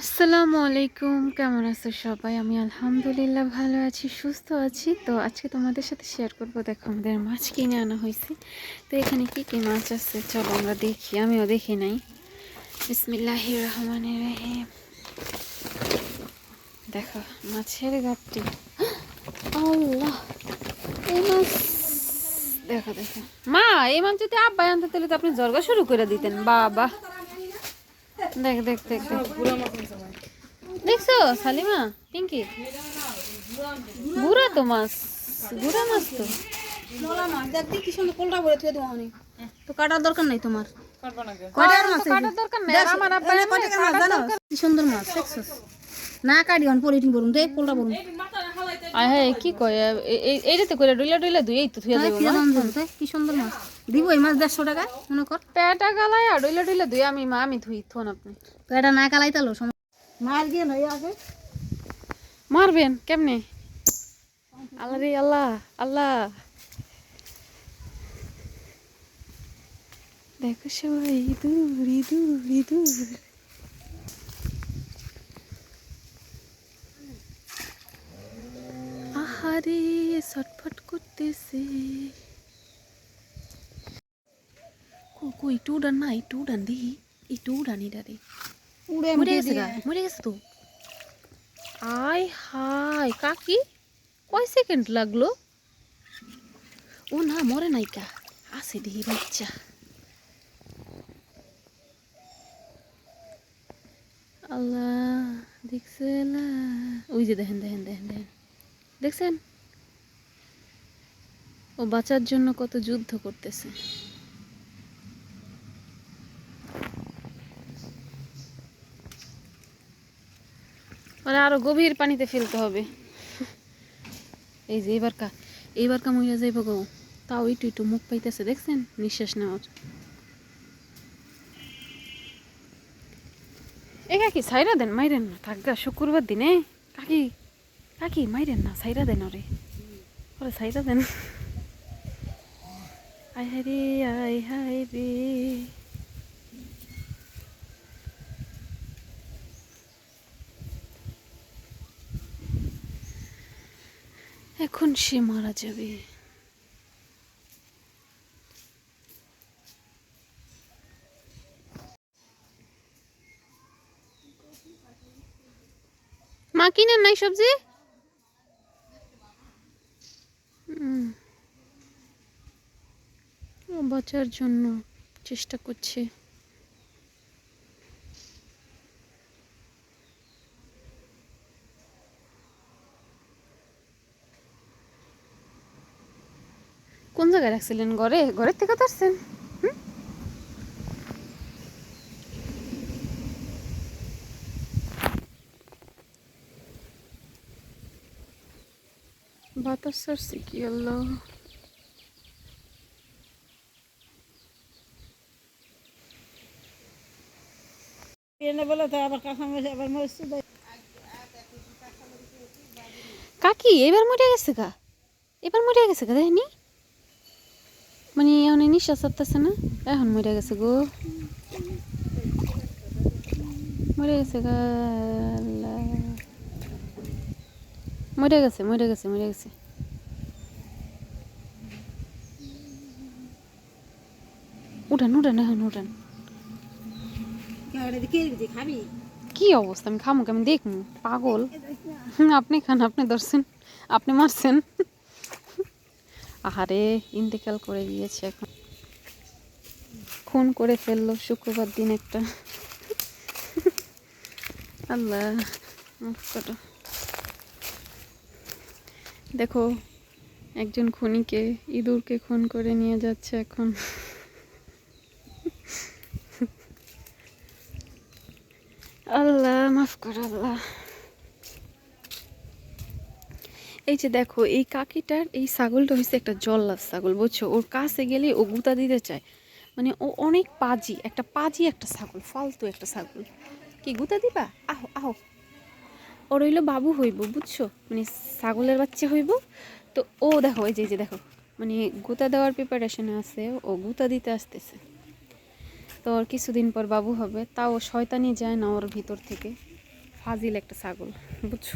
আসসালামু আলাইকুম। কেমন আছো সবাই? আমি আলহামদুলিল্লাহ ভালো আছি, সুস্থ আছি। তো আজকে তোমাদের সাথে শেয়ার করব। দেখো, আমাদের মাছ কিনে আনা হয়েছে। তো এখানে কি কি মাছ আছে? চলো আমরা দেখি। আমিও দেখি নাই। বিসমিল্লাহ রহমান রহিম। দেখো, মাছের গাপটি আল্লাহ, এই মাছ। দেখো দেখো। মা, এই মাছ যদি আব্বাই আনতে, তাহলে তো আপনি জর্গা শুরু করে দিতেন। বাবা। দেখ দেখ দেখ দেখ। দেখছ সালিমা পিঙ্কি? বুড়া তো মাছ বুড়া মাছ তো। কাটার দরকার নাই তোমার। সুন্দর মাছ না কাটি অন পলিটিং বলুন দেখ বলুন আয় হ্যাঁ কি কয় এই এইটাতে করে ডইলা ডইলা দুই এই তো থুয়া হ্যাঁ, দেবো কি সুন্দর মাছ। দিব এই মাছ দেড়শো টাকা মনে কর। পেটা গালায় আর ডইলা ডইলা দুই আমি মা আমি ধুই থন আপনি। এটা না কালাই তালো মাছ গিয়ে নয় আগে মারবেন কেমনে? আল্লাহ রে আল্লাহ আল্লাহ। দেখো সবাই দূর দূর দূর। আহারে ছটফট করতেছে। কো- কই একটু উড়ান না একটু উড়ান দিই একটু উড়ান এটা রে উড়ে মরে গেছে গা মরে গেছে তো আয় কাকি কয় সেকেন্ড লাগল ও না মরে নাই কা দিহি বাচ্চা আল্লাহ দেখছে ওই যে দেখেন দেখেন দেখেন দেখেন দেখছেন ও বাঁচার জন্য কত যুদ্ধ করতেছে মানে আরও গভীর পানিতে ফেলতে হবে। এই যে এবার কা এইবার কা মহিলা যাইব গো। তাও একটু একটু মুখ পাইতেছে, দেখছেন? নিঃশ্বাস নেওয়ার। এ কাকি সাইরা দেন, মাইরেন না। থাকগা শুক্রবার দিনে কাকি কাকি, মাইরেন না সাইরা দেন ওরে। ওরে সাইরা দেন। আয় হায় রে, আয় হায় রে। এখন সে মারা যাবে। মা কিনেন নাই সবজি। বাঁচার জন্য চেষ্টা করছে। কোন জায়গায় রাখছিলেন? ঘরে? ঘরের থেকে ধরছেন হুম? বাতাস ছাড়ছে কি মাছ কাকি এবার মরে গেছে গা? এবার মরে গেছে গা দেখনি? মানে এখন নিঃশ্বাস ছাড়তেছে না? এখন মরে গেছে গো। মরে গেছে মরে গেছে মরে গেছে মরে গেছে। উঠান উঠান এখন উঠান। কে অবস্থা? আমি খামুক আমি দেখমু পাগল। আপনি খান আপনি ধরছেন আপনি মারছেন। আহারে ইন্তেকাল করে গিয়েছে এখন। খুন করে ফেলল শুক্রবার দিন একটা। আল্লাহ। দেখো, একজন খুনিকে, ইঁদুরকে খুন করে নিয়ে যাচ্ছে এখন। আল্লাহ, মাফ কর আল্লাহ। এই যে দেখো, এই কাকিটার এই ছাগলটা হচ্ছে একটা জল্লাদ ছাগল, বুঝছ? ওর কাছে গেলে ও গুতা দিতে চায়। মানে ও অনেক পাজি, একটা পাজি একটা ছাগল, ফালতু একটা ছাগল। কি, গুতা দিবা? আহো আহো। ওর হইল বাবু হইব, বুঝছ? মানে ছাগলের বাচ্চা হইব। তো ও দেখো, এই যে এই যে দেখো মানে গুতা দেওয়ার প্রিপারেশনে আছে, ও গুতা দিতে আসতেছে। তো ওর কিছুদিন পর বাবু হবে, তাও শয়তানি যায় না ওর ভিতর থেকে। ফাজিল একটা ছাগল, বুঝছ?